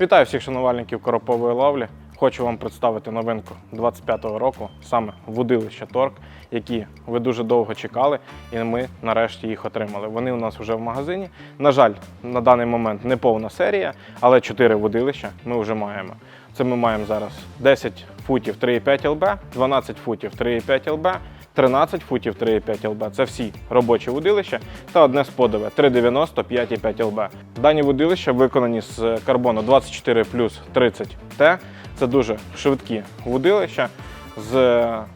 Вітаю всіх шанувальників коропової ловлі. Хочу вам представити новинку 25-го року, саме вудилища Торк, які ви дуже довго чекали, і ми нарешті їх отримали. Вони у нас вже в магазині. На жаль, на даний момент не повна серія, але 4 вудилища ми вже маємо. Це ми маємо зараз 10 футів 3,5 ЛБ, 12 футів 3,5 ЛБ, 13 футів 3,5 ЛБ. Це всі робочі вудилища та одне сподове 3,90 5,5 ЛБ. Дані вудилища виконані з карбону 24 плюс 30 Т. Це дуже швидкі вудилища з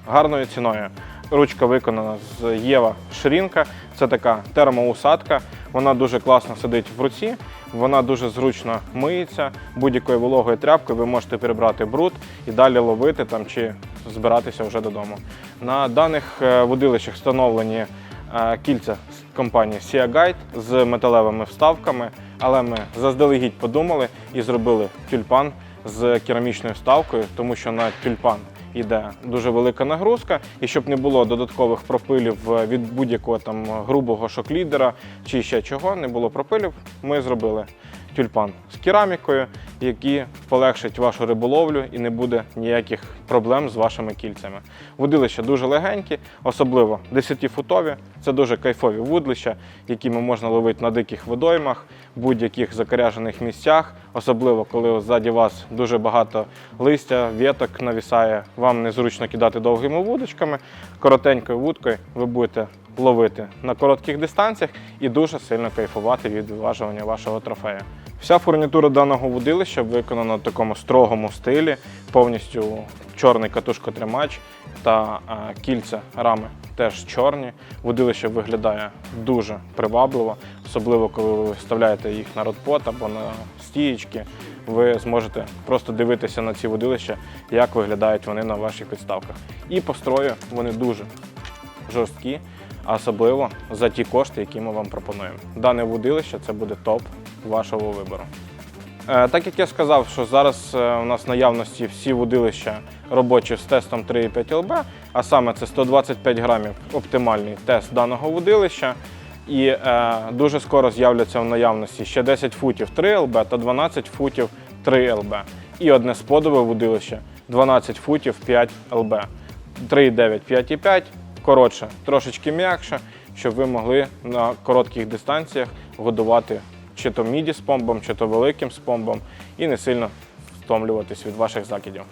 гарною ціною. Ручка виконана з Єва Шрінка. Це така термоусадка. Вона дуже класно сидить в руці, вона дуже зручно миється. Будь-якою вологою тряпкою ви можете прибрати бруд і далі ловити там чи збиратися вже додому. На даних е, водилищах встановлені е, кільця компанії Sia Guide з металевими вставками, але ми заздалегідь подумали і зробили тюльпан з керамічною вставкою, тому що на тюльпан йде дуже велика нагрузка, і щоб не було додаткових пропилів е, від будь-якого там грубого шоклідера чи ще чого, не було пропилів, ми зробили тюльпан з керамікою, який полегшить вашу риболовлю і не буде ніяких проблем з вашими кільцями. Вудлища дуже легенькі, особливо 10-футові. Це дуже кайфові вудлища, якими можна ловити на диких водоймах, будь-яких закоряжених місцях, особливо коли ззаді вас дуже багато листя, віток навісає. Вам незручно кидати довгими вудочками. Коротенькою вудкою ви будете ловити на коротких дистанціях і дуже сильно кайфувати від виважування вашого трофею. Вся фурнітура даного вудилища виконана в такому строгому стилі, повністю чорний катушкотримач та е, кільця рами теж чорні. Вудилище виглядає дуже привабливо, особливо коли ви вставляєте їх на родпот або на стієчки. Ви зможете просто дивитися на ці водилища, як виглядають вони на ваших підставках. І по строю вони дуже жорсткі, особливо за ті кошти, які ми вам пропонуємо. Дане вудилище це буде топ вашого вибору. Е, Так як я сказав, що зараз е, у нас в наявності всі вудилища робочі з тестом 3,5 ЛБ, а саме це 125 грамів оптимальний тест даного вудилища. І е, дуже скоро з'являться в наявності ще 10 футів 3 ЛБ та 12 футів 3 ЛБ. І одне сподове вудилище 12 футів 5 ЛБ. 3,9, 5,5, коротше, трошечки м'якше, щоб ви могли на коротких дистанціях годувати чи то міді з помбом, чи то великим з помбом і не сильно втомлюватись від ваших закидів.